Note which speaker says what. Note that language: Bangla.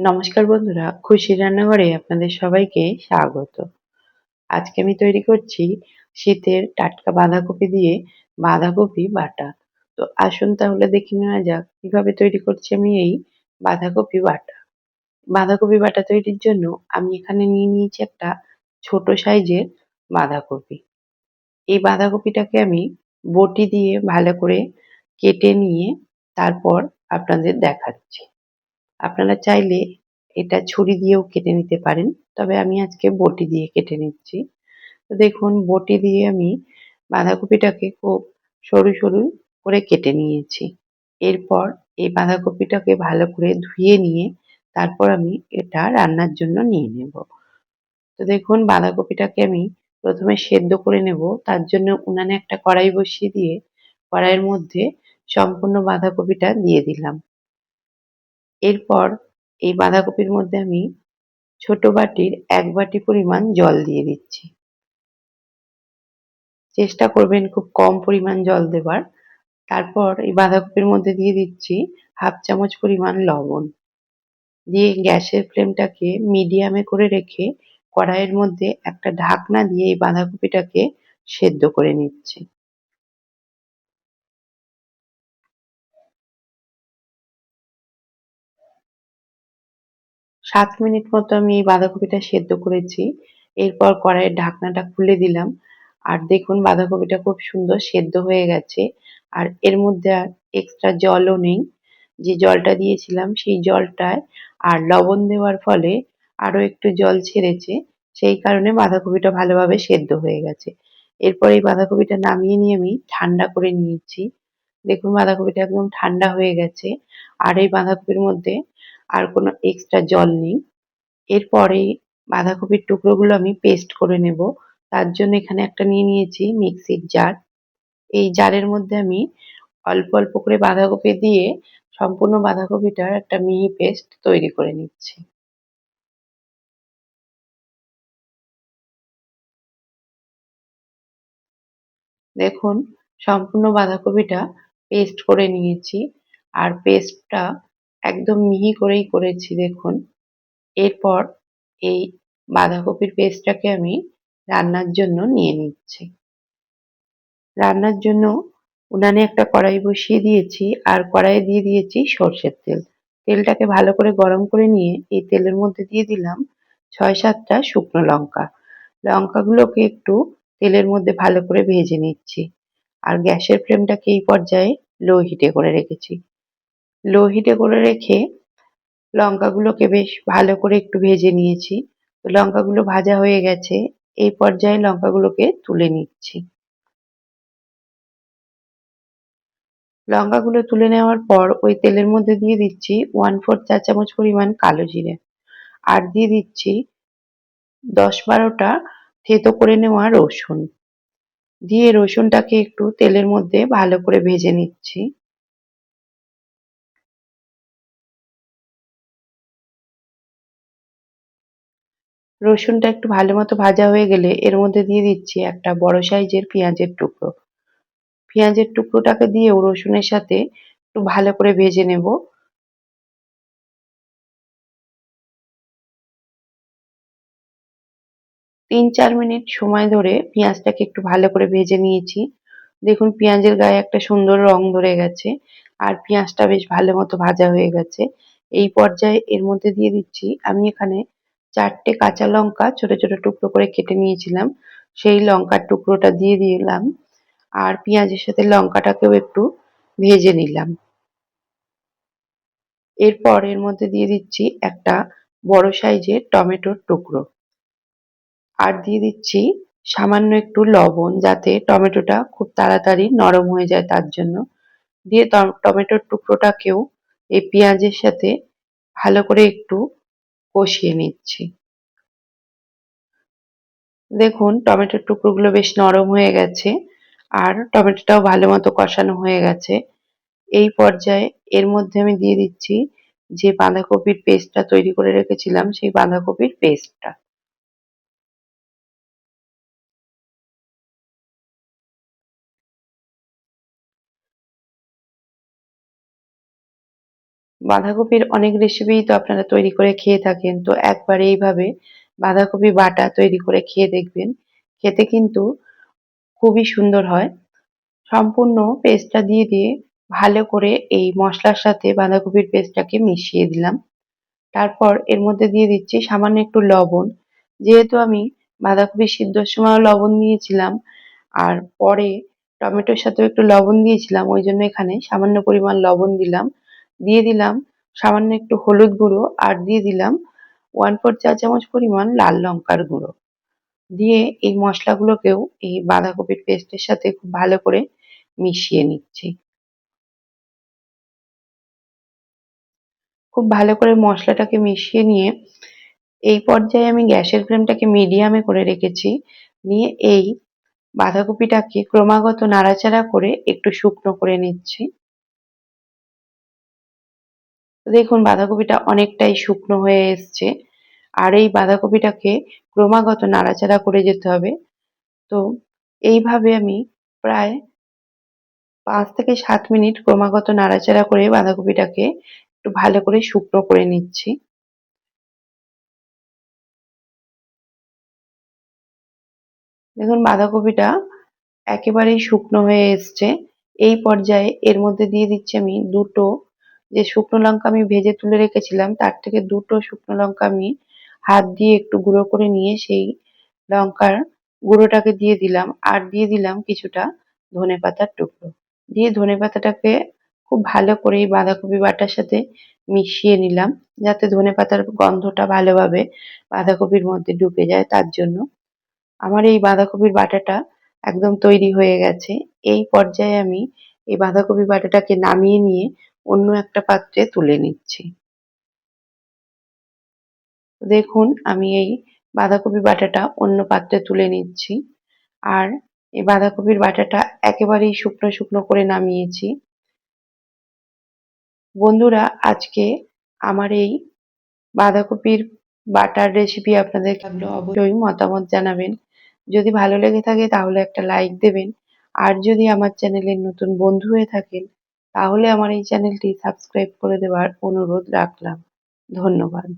Speaker 1: নমস্কার বন্ধুরা খুশি রান্নাঘরে আপনাদের সবাইকে স্বাগত। আজকে আমি তৈরি করছি শীতের টাটকা বাঁধাকপি দিয়ে বাঁধাকপি বাটা। তো আসুন তাহলে দেখে নেওয়া যাক কীভাবে তৈরি করছি আমি এই বাঁধাকপি বাটা। বাঁধাকপি বাটা তৈরির জন্য আমি এখানে নিয়ে নিয়েছি একটা ছোট সাইজের বাঁধাকপি। এই বাঁধাকপিটাকে আমি বটি দিয়ে ভালো করে কেটে নিয়ে তারপর আপনাদের দেখাচ্ছি। আপনারা চাইলে এটা ছুরি দিয়েও কেটে নিতে পারেন। তবে আমি আজকে বটি দিয়ে কেটে নিচ্ছি। তো দেখুন, বটি দিয়ে আমি বাঁধাকপিটাকে খুব সরু সরু করে কেটে নিয়েছি। এরপর এই বাঁধাকপিটাকে ভালো করে ধুয়ে নিয়ে তারপর আমি এটা রান্নার জন্য নিয়ে নেব। তো দেখুন, বাঁধাকপিটাকে আমি প্রথমে সেদ্ধ করে নেব। তার জন্য উনানে একটা কড়াই বসিয়ে দিয়ে কড়াইয়ের মধ্যে সম্পূর্ণ বাঁধাকপিটা দিয়ে দিলাম। এরপর এই বাঁধাকপির মধ্যে আমি ছোট বাটির এক বাটি পরিমাণ জল দিয়ে দিচ্ছি। চেষ্টা করবেন খুব কম পরিমাণ জল দেবার। তারপর এই বাঁধাকপির মধ্যে দিয়ে দিচ্ছি হাফ চামচ পরিমাণ লবণ। দিয়ে গ্যাসের ফ্লেমটাকে মিডিয়ামে করে রেখে কড়াইয়ের মধ্যে একটা ঢাকনা দিয়ে এই বাঁধাকপিটাকে সেদ্ধ করে নিচ্ছি। সাত মিনিট মতো আমি এই বাঁধাকপিটা সেদ্ধ করেছি। এরপর কড়াইয়ের ঢাকনাটা খুলে দিলাম। আর দেখুন বাঁধাকপিটা খুব সুন্দর সেদ্ধ হয়ে গেছে। আর এর মধ্যে আর এক্সট্রা জলও নেই। যে জলটা দিয়েছিলাম সেই জলটায় আর লবণ দেওয়ার ফলে আরও একটু জল ছেড়েছে। সেই কারণে বাঁধাকপিটা ভালোভাবে সেদ্ধ হয়ে গেছে। এরপর এই বাঁধাকপিটা নামিয়ে নিয়ে আমি ঠান্ডা করে নিয়েছি। দেখুন বাঁধাকপিটা একদম ঠান্ডা হয়ে গেছে। আর এই বাঁধাকপির মধ্যে আর কোনো এক্সট্রা জল নেই। এরপরে বাঁধাকপির টুকরোগুলো আমি পেস্ট করে নেব। তার জন্য এখানে একটা নিয়ে নিয়েছি মিক্সির জার এই জারের মধ্যে আমি অল্প অল্প করে বাঁধাকপি দিয়ে সম্পূর্ণ বাঁধাকপিটার একটা মিহি পেস্ট তৈরি করে নিচ্ছি। দেখুন, সম্পূর্ণ বাঁধাকপিটা পেস্ট করে নিয়েছি। আর পেস্টটা একদম মিহি করেই করেছি, দেখুন। এরপর এই বাঁধাকপির পেস্টটাকে আমি রান্নার জন্য নিয়ে নিচ্ছি। রান্নার জন্য উনানে একটা কড়াই বসিয়ে দিয়েছি, আর কড়াইয়ে দিয়ে দিয়েছি সর্ষের তেল। তেলটাকে ভালো করে গরম করে নিয়ে এই তেলের মধ্যে দিয়ে দিলাম ছয় সাতটা শুকনো লঙ্কা। লঙ্কাগুলোকে একটু তেলের মধ্যে ভালো করে ভেজে নিচ্ছি। আর গ্যাসের ফ্লেমটাকে এই পর্যায়ে লো হিটে করে রেখেছি। লো হিটে করে রেখে লঙ্কাগুলোকে বেশ ভালো করে একটু ভেজে নিয়েছি। লঙ্কাগুলো ভাজা হয়ে গেছে, এই পর্যায়ে লঙ্কাগুলোকে তুলে নিচ্ছি। লঙ্কাগুলো তুলে নেওয়ার পর ওই তেলের মধ্যে দিয়ে দিচ্ছি ওয়ান ফোর চা চামচ পরিমাণ কালো জিরে। আর দিয়ে দিচ্ছি দশ বারোটা থেতো করে নেওয়া রসুন। দিয়ে রসুনটাকে একটু তেলের মধ্যে ভালো করে ভেজে নিচ্ছি। রসুনটা একটু ভালো মতো ভাজা হয়ে গেলে এর মধ্যে দিয়ে দিচ্ছি একটা বড় সাইজের পেঁয়াজের টুকরো। পেঁয়াজের টুকরোটাকে দিয়েও রসুনের সাথে একটু ভালো করে ভেজে নেব। তিন চার মিনিট সময় ধরে পেঁয়াজটাকে একটু ভালো করে ভেজে নিয়েছি। দেখুন, পেঁয়াজের গায়ে একটা সুন্দর রং ধরে গেছে আর পেঁয়াজটা বেশ ভালো মতো ভাজা হয়ে গেছে। এই পর্যায়ে এর মধ্যে দিয়ে দিচ্ছি আমি এখানে চারটে কাঁচা লঙ্কা ছোট ছোট টুকরো করে কেটে নিয়েছিলাম। সেই লঙ্কার টুকরোটা দিয়ে দিলাম আর পেঁয়াজের সাথে লঙ্কাটাকেও একটু ভেজে নিলাম। এরপর এর মধ্যে দিয়ে দিচ্ছি একটা বড় সাইজের টমেটোর টুকরো। আর দিয়ে দিচ্ছি সামান্য একটু লবণ যাতে টমেটোটা খুব তাড়াতাড়ি নরম হয়ে যায় তার জন্য। দিয়ে টমেটোর টুকরোটাকেও এই পেঁয়াজের সাথে ভালো করে একটু কষিয়ে নিচ্ছি। দেখুন, টমেটোর টুকরোগুলো বেশ নরম হয়ে গেছে আর টমেটোটাও ভালো মতো কষানো হয়ে গেছে। এই পর্যায়ে এর মধ্যে আমি দিয়ে দিচ্ছি যে বাঁধাকপির পেস্টটা তৈরি করে রেখেছিলাম, সেই বাঁধাকপির পেস্টটা। বাঁধাকপির অনেক রেসিপিই তো আপনারা তৈরি করে খেয়ে থাকেন। তো একবার এইভাবে বাঁধাকপি বাটা তৈরি করে খেয়ে দেখবেন। খেতে কিন্তু খুবই সুন্দর হয়। সম্পূর্ণ পেস্টটা দিয়ে দিয়ে ভালো করে এই মশলার সাথে বাঁধাকপির পেস্টটাকে মিশিয়ে দিলাম। তারপর এর মধ্যে দিয়ে দিচ্ছি সামান্য একটু লবণ। যেহেতু আমি বাঁধাকপি সিদ্ধর সময় লবণ দিয়েছিলাম আর পরে টমেটোর সাথেও একটু লবণ দিয়েছিলাম, ওই জন্য এখানে সামান্য পরিমাণ লবণ দিলাম। দিয়ে দিলাম সামান্য একটু হলুদ গুঁড়ো আর দিয়ে দিলাম ওয়ান ফোর চা চামচ পরিমাণ লাল লঙ্কার গুঁড়ো। দিয়ে এই মশলাগুলোকেও এই বাঁধাকপির পেস্টের সাথে খুব ভালো করে মিশিয়ে নিচ্ছি। খুব ভালো করে মশলাটাকে মিশিয়ে নিয়ে এই পর্যায়ে আমি গ্যাসের ফ্লেমটাকে মিডিয়ামে করে রেখেছি। নিয়ে এই বাঁধাকপিটাকে ক্রমাগত নাড়াচাড়া করে একটু শুকনো করে নিচ্ছি। দেখুন, বাঁধাকপিটা অনেকটাই শুকনো হয়ে এসছে। আর এই বাঁধাকপিটাকে ক্রমাগত নাড়াচাড়া করে যেতে হবে। তো এইভাবে আমি প্রায় পাঁচ থেকে সাত মিনিট ক্রমাগত নাড়াচাড়া করে বাঁধাকপিটাকে একটু ভালো করে শুকনো করে নিচ্ছি। দেখুন, বাঁধাকপিটা একেবারেই শুকনো হয়ে এসছে। এই পর্যায়ে এর মধ্যে দিয়ে দিচ্ছি আমি দুটো যে শুকনো লঙ্কা আমি ভেজে তুলে রেখেছিলাম, তার থেকে দুটো শুকনো লঙ্কা আমি হাত দিয়ে একটু গুঁড়ো করে নিয়ে সেই লঙ্কার গুঁড়োটাকে দিয়ে দিলাম আর দিয়ে দিলাম কিছুটা ধনে পাতার টুকরো। দিয়ে ধনে পাতাটাকে খুব ভালো করে এই বাঁধাকপি বাটার সাথে মিশিয়ে নিলাম, যাতে ধনে পাতার গন্ধটা ভালোভাবে বাঁধাকপির মধ্যে ঢুকে যায়, তার জন্য। আমার এই বাঁধাকপির বাটাটা একদম তৈরি হয়ে গেছে। এই পর্যায়ে আমি এই বাঁধাকপি বাটাটাকে নামিয়ে নিয়ে অন্য একটা পাত্রে তুলে নিচ্ছি। দেখুন, আমি এই বাঁধাকপি বাটাটা অন্য পাত্রে তুলে নিচ্ছি। আর এই বাঁধাকপির বাটাটা একেবারেই শুকনো শুকনো করে নামিয়েছি। বন্ধুরা, আজকে আমার এই বাঁধাকপির বাটার রেসিপি আপনাদের লাগল অবশ্যই মতামত জানাবেন। যদি ভালো লেগে থাকে তাহলে একটা লাইক দেবেন। আর যদি আমার চ্যানেলের নতুন বন্ধু হয়ে থাকেন তাহলে আমার এই চ্যানেলটি সাবস্ক্রাইব করে দেওয়ার অনুরোধ রাখলাম। ধন্যবাদ।